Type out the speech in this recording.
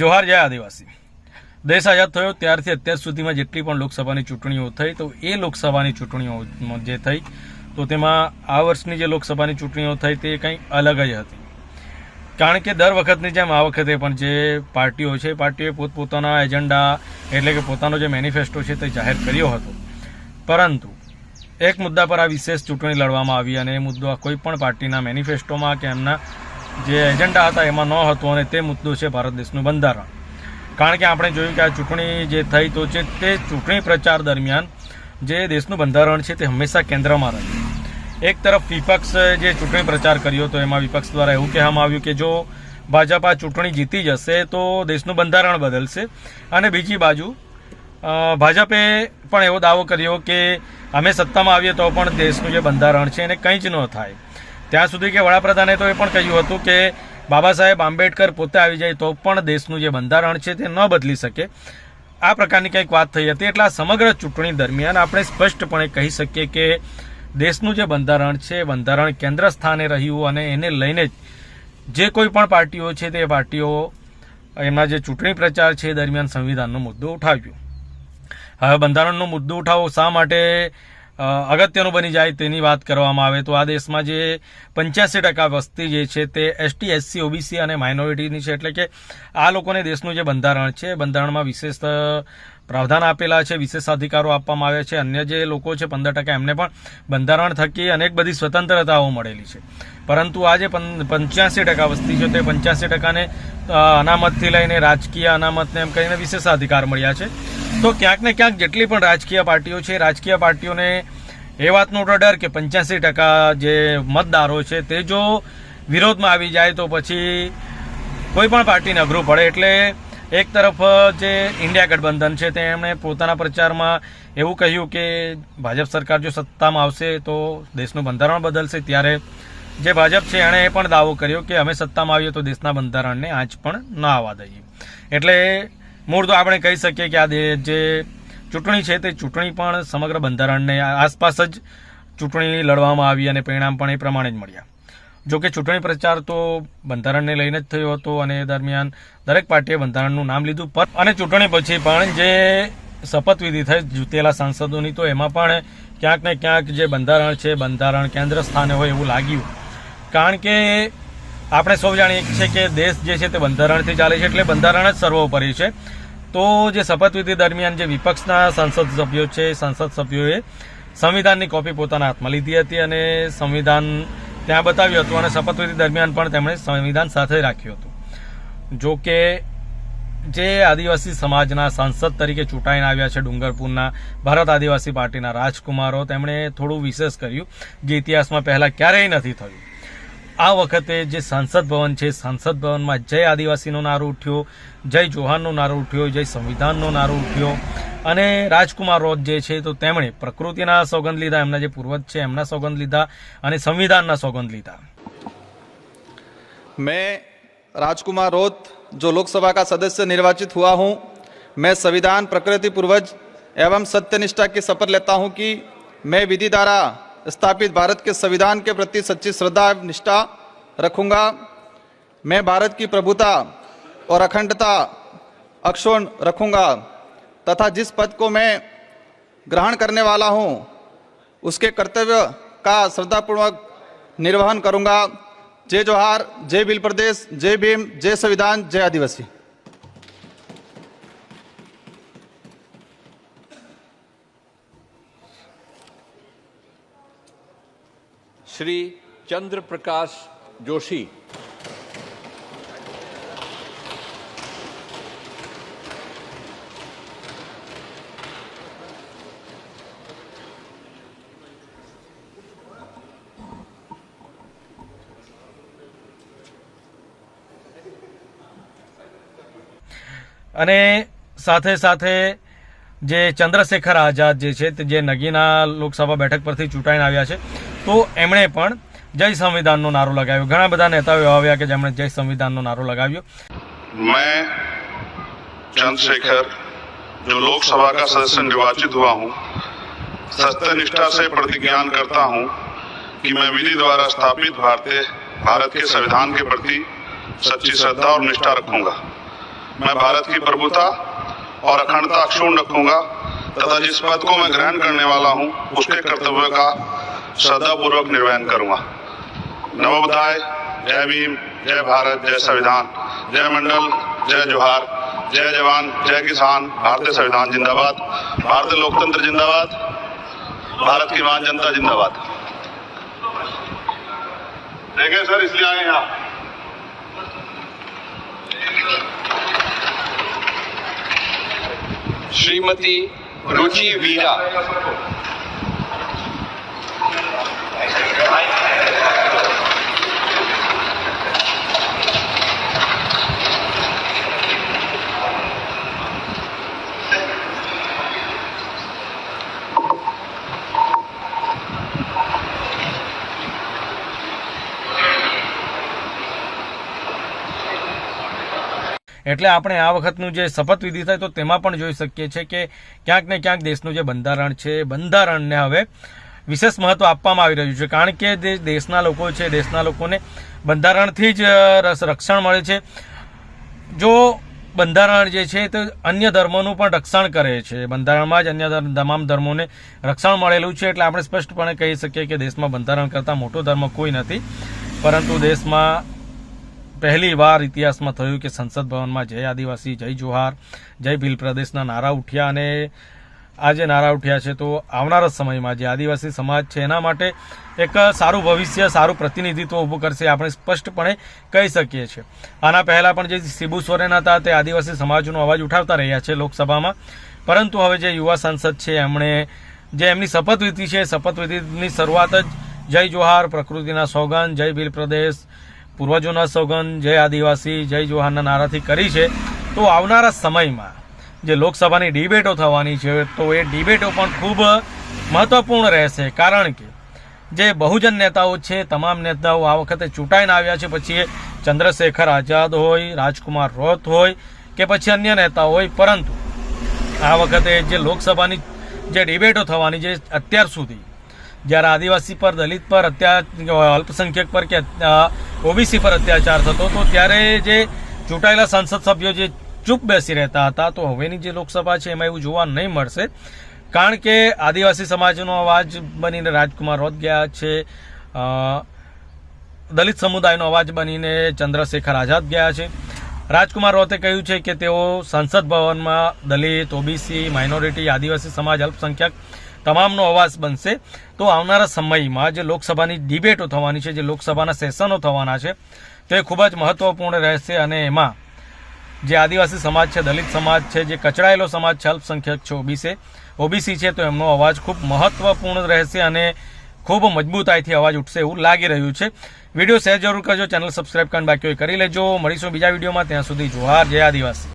જોહાર જય આદિવાસી. દેશ આઝાદ થયો ત્યારથી અત્યાર સુધીમાં જેટલી પણ લોકસભાની ચૂંટણીઓ થઈ, તો એ લોકસભાની ચૂંટણીઓ જે થઈ, તો તેમાં આ વર્ષની જે લોકસભાની ચૂંટણીઓ થઈ, તે કંઈ અલગ જ હતી. કારણ કે દર વખતની જેમ આ વખતે પણ જે પાર્ટીઓ છે પાર્ટીએ પોતપોતાના એજન્ડા એટલે કે પોતાનો જે મેનિફેસ્ટો છે તે જાહેર કર્યો હતો. પરંતુ એક મુદ્દા પર આ વિશેષ ચૂંટણી લડવામાં આવી અને એ મુદ્દો કોઈ પણ પાર્ટીના મેનિફેસ્ટોમાં કે એમના જે એજન્ડા હતા, એમાં ન હતું અને તે મુદ્દો છે ભારત દેશનું બંધારણ. કારણ કે આપણે જોયું કે આ ચૂંટણી જે થઈ તો છે, તે ચૂંટણી પ્રચાર દરમિયાન જે દેશનું બંધારણ છે, તે હંમેશા કેન્દ્રમાં રહ્યું એક તરફ વિપક્ષ જે ચૂંટણી પ્રચાર કર્યો તો એમાં વિપક્ષ દ્વારા એવું કહેવામાં આવ્યું કે જો ભાજપ આ ચૂંટણી જીતી જશે, તો દેશનું બંધારણ બદલશે. અને બીજી બાજુ ભાજપે પણ એવો દાવો કર્યો કે અમે સત્તામાં આવીએ તો પણ દેશનું જે બંધારણ છે, એને કંઈ જ ન થાય. ત્યાં સુધી કે વડાપ્રધાને તો એ પણ કહ્યું હતું કે બાબા સાહેબ આંબેડકર પોતે આવી જાય તો પણ દેશનું જે બંધારણ છે તે ન બદલી શકે. આ પ્રકારની કંઈક વાત થઈ હતી. એટલે સમગ્ર ચૂંટણી દરમિયાન આપણે સ્પષ્ટપણે કહી શકીએ કે દેશનું જે બંધારણ છે, બંધારણ કેન્દ્ર સ્થાને રહ્યું અને એને લઈને જ જે કોઈ પણ પાર્ટીઓ છે તે પાર્ટીઓ એમના જે ચૂંટણી પ્રચાર છે દરમિયાન સંવિધાનનો મુદ્દો ઉઠાવ્યો. હવે બંધારણનો મુદ્દો ઉઠાવવો શા માટે અગત્યનું બની જાય તેની વાત કરવામાં આવે તો આ દેશમાં જે પંચ્યાસી ટકા વસ્તી જે છે તે એસટી, એસસી, ઓબીસી અને માઇનોરિટીની છે. એટલે કે આ લોકોને દેશનું જે બંધારણ છે, બંધારણમાં વિશેષ પ્રાવધાન આપેલા છે, વિશેષ અધિકારો આપવામાં આવ્યા છે. અન્ય જે લોકો છે, પંદર ટકા એમને પણ બંધારણ થકી અનેક બધી સ્વતંત્રતાઓ મળેલી છે. પરંતુ આ જે પંચ્યાસી ટકા વસ્તી છે, તે પંચ્યાસી ટકાને અનામતથી લઈને રાજકીય અનામતને એમ કહીને વિશેષ અધિકાર મળ્યા છે. તો ક્યાંક ને ક્યાંક જેટલી પણ રાજકીય પાર્ટીઓ છે, રાજકીય પાર્ટીઓને એ વાતનો ડર કે પંચ્યાસી ટકા જે મતદારો છે, તે જો વિરોધમાં આવી જાય તો પછી કોઈ પણ પાર્ટીને અઘરું પડે. એટલે એક તરફ જે ઇન્ડિયા ગઠબંધન છે, તેમણે પોતાના પ્રચારમાં એવું કહ્યું કે ભાજપ સરકાર જો સત્તામાં આવશે તો દેશનું બંધારણ બદલશે. ત્યારે જે ભાજપ છે, એણે એ પણ દાવો કર્યો કે અમે સત્તામાં આવીએ તો દેશના બંધારણને આંચ પણ ન આવવા દઈએ. એટલે મૂળ તો આપણે કહી શકીએ કે આ જે ચૂંટણી છે, તે ચૂંટણી પણ સમગ્ર બંધારણને આસપાસ જ ચૂંટણી લડવામાં આવી અને પરિણામ પણ એ પ્રમાણે જ મળ્યા. જો કે ચૂંટણી પ્રચાર તો બંધારણને લઈને જ થયો હતો અને એ દરમિયાન દરેક પાર્ટીએ બંધારણનું નામ લીધું. પર અને ચૂંટણી પછી પણ જે શપથવિધિ થઈ, જીતેલા સાંસદોની, તો એમાં પણ ક્યાંક ને ક્યાંક જે બંધારણ છે, બંધારણ કેન્દ્ર સ્થાને હોય એવું લાગ્યું. કારણ કે આપણે સૌ જાણીએ છીએ કે દેશ જે છે તે બંધારણથી ચાલે છે, એટલે બંધારણ જ સર્વોપરી છે. તો જે શપથવિધિ દરમિયાન જે વિપક્ષના સંસદ સભ્યો છે, સંસદ સભ્યોએ સંવિધાનની કોપી પોતાના હાથમાં લીધી હતી અને સંવિધાન ત્યાં બતાવ્યું હતું અને શપથવિધિ દરમિયાન પણ તેમણે સંવિધાન સાથે રાખ્યું હતું. જો કે જે આદિવાસી સમાજના સાંસદ તરીકે ચૂંટાઈને આવ્યા છે ડુંગરપુરના ભારત આદિવાસી પાર્ટીના રાજકુમારો, તેમણે થોડું વિશેષ કર્યું. જે ઇતિહાસમાં પહેલાં ક્યારેય નથી થયું. આ વખતે જે સાંસદ ભવન છે, સાંસદ ભવનમાં જય આદિવાસીનો નારો ઉઠ્યો, જય જોહાનનો નારો ઉઠ્યો, જય સંવિધાનનો નારો ઉઠ્યો. અને રાજકુમાર રોજ જે છે તો તેમણે પ્રકૃતિના સોગંદ લીધા એમના જે પૂર્વજ છે એમના સોગંદ લીધા અને સંવિધાનના સોગંદ લીધા मैं राजकुमार रोत जो लोकसभा का सदस्य निर्वाचित हुआ हूं मैं संविधान प्रकृति पूर्वज एवं सत्यनिष्ठा की शपथ लेता हूं कि मैं विधि द्वारा स्थापित भारत के संविधान के प्रति सच्ची श्रद्धा एवं निष्ठा रखूंगा मैं भारत की प्रभुता और अखंडता अक्षुण रखूंगा तथा जिस पद को मैं ग्रहण करने वाला हूँ, उसके कर्तव्य का श्रद्धापूर्वक निर्वहन करूँगा। जय जोहार, जय बिल प्रदेश, जय भीम, जय संविधान, जय आदिवासी। श्री चंद्र प्रकाश जोशी। અને સાથે સાથે જે ચંદ્રશેખર આઝાદ જે છે તે જે નગીના લોકસભા બેઠક પરથી ચૂંટાઈને આવ્યા છે તો એમણે પણ જય સંવિધાનનો નારો લગાવ્યો ઘણા બધા નેતાઓ એવા આવ્યા કે જેમણે જય સંવિધાનનો નારો લગાવ્યો मैं चंद्रशेखर जो लोकसभा का सदस्य निर्वाचित हुआ हूँ सत्य निष्ठा से प्रतिज्ञान करता हूँ कि मैं विधि द्वारा स्थापित भारतीय भारत के संविधान के प्रति सच्ची श्रद्धा और निष्ठा रखूंगा मैं भारत की प्रभुता और अखंडता अक्षुण रखूँगा, तथा जिस पद को मैं ग्रहण करने वाला हूँ, उसके कर्तव्य का श्रद्धापूर्वक निर्वहन करूँगा। नमो बुद्धाय जय भीम, जय भारत, जय संविधान, जय मंडल, जय जोहार, जय जवान, जय किसान, भारतीय संविधान जिंदाबाद, भारतीय लोकतंत्र जिंदाबाद, भारत की महान जनता जिंदाबाद। देखें सर, इसलिए आए हैं શ્રીમતી રુચિ વીરા. એટલે આપણે આ વખતનું જે શપથવિધિ થાય તો તેમાં પણ જોઈ શકીએ છીએ કે ક્યાંક ને ક્યાંક દેશનું જે બંધારણ છે, બંધારણને હવે વિશેષ મહત્વ આપવામાં આવી રહ્યું છે. કારણ કે દેશના લોકો છે, દેશના લોકોને બંધારણથી જ રક્ષણ મળે છે. જો બંધારણ જે છે તે અન્ય ધર્મોનું પણ રક્ષણ કરે છે. બંધારણમાં જ અન્ય તમામ ધર્મોને રક્ષણ મળેલું છે એટલે આપણે સ્પષ્ટપણે કહી શકીએ કે દેશમાં બંધારણ કરતાં મોટો ધર્મ કોઈ નથી. પરંતુ દેશમાં પહેલી વાર ઇતિહાસમાં થયું કે સંસદ ભવનમાં જય આદિવાસી, જય જોહાર, જય ભીલ પ્રદેશના નારા ઉઠ્યા અને આજે નારા ઉઠ્યા છે તો આવનારા સમયમાં જે આદિવાસી સમાજ છે એના માટે એક સારું ભવિષ્ય, સારું પ્રતિનિધિત્વ ઊભું કરશે આપણે સ્પષ્ટપણે કહી શકીએ છીએ. આના પહેલાં પણ જે શિબુ સોરેન હતા તે આદિવાસી સમાજનો અવાજ ઉઠાવતા રહ્યા છે લોકસભામાં. પરંતુ હવે જે યુવા સાંસદ છે એમણે જે એમની શપથવિધિ છે, શપથવિધિની શરૂઆત જ જય જોહાર, પ્રકૃતિના સોગંદ, જય ભીલ પ્રદેશ પૂર્વજોના સોગંદ, જય આદિવાસી, જય જોહારના નારાથી કરી છે. તો આવનારા સમયમાં જે લોકસભાની ડિબેટો થવાની છે, તો એ ડિબેટો પણ ખૂબ મહત્વપૂર્ણ રહેશે. કારણ કે જે બહુજન નેતાઓ છે, તમામ નેતાઓ આ વખતે ચૂંટાઈને આવ્યા છે. પછી એ ચંદ્રશેખર આઝાદ હોય, રાજકુમાર રોથ હોય કે પછી અન્ય નેતાઓ હોય. પરંતુ આ વખતે જે લોકસભાની જે ડિબેટો થવાની છે, અત્યાર સુધી જ્યારે આદિવાસી પર, દલિત પર અત્યાર અલ્પસંખ્યક પર કે ઓબીસી પર અત્યાચાર થતો તો ત્યારે જે ચૂંટાયેલા સંસદ સભ્યો જે ચૂપ બેસી રહેતા હતા, તો હવેની જે લોકસભા છે એમાં એવું જોવા નહીં મળશે. કારણ કે આદિવાસી સમાજનો અવાજ બનીને રાજકુમાર રોત ગયા છે. દલિત સમુદાયનો અવાજ બનીને ચંદ્રશેખર આઝાદ ગયા છે. રાજકુમાર રોતે કહ્યું છે કે તેઓ સંસદ ભવનમાં દલિત, ઓબીસી, માઇનોરિટી, આદિવાસી સમાજ, અલ્પસંખ્યક તમામનો અવાજ બનશે. તો આવનારા સમયમાં જે લોકસભાની ડિબેટો થવાની છે, જે લોકસભાના સેશનો થવાના છે, તે ખૂબ જ મહત્વપૂર્ણ રહેશે અને એમાં જે આદિવાસી સમાજ છે, દલિત સમાજ છે, જે કચડાયેલો સમાજ છે, અલ્પસંખ્યક છે, ઓબીસી ઓબીસી છે, તો એમનો અવાજ ખૂબ મહત્વપૂર્ણ રહેશે અને ખૂબ મજબૂતાઈથી અવાજ ઉઠશે એવું લાગી રહ્યું છે. વીડિયો શેર જરૂર કરજો, ચેનલ સબસ્ક્રાઈબ કરીને બાકી કરી લેજો. મળીશું બીજા વિડીયોમાં. ત્યાં સુધી જોહાર. જય આદિવાસી.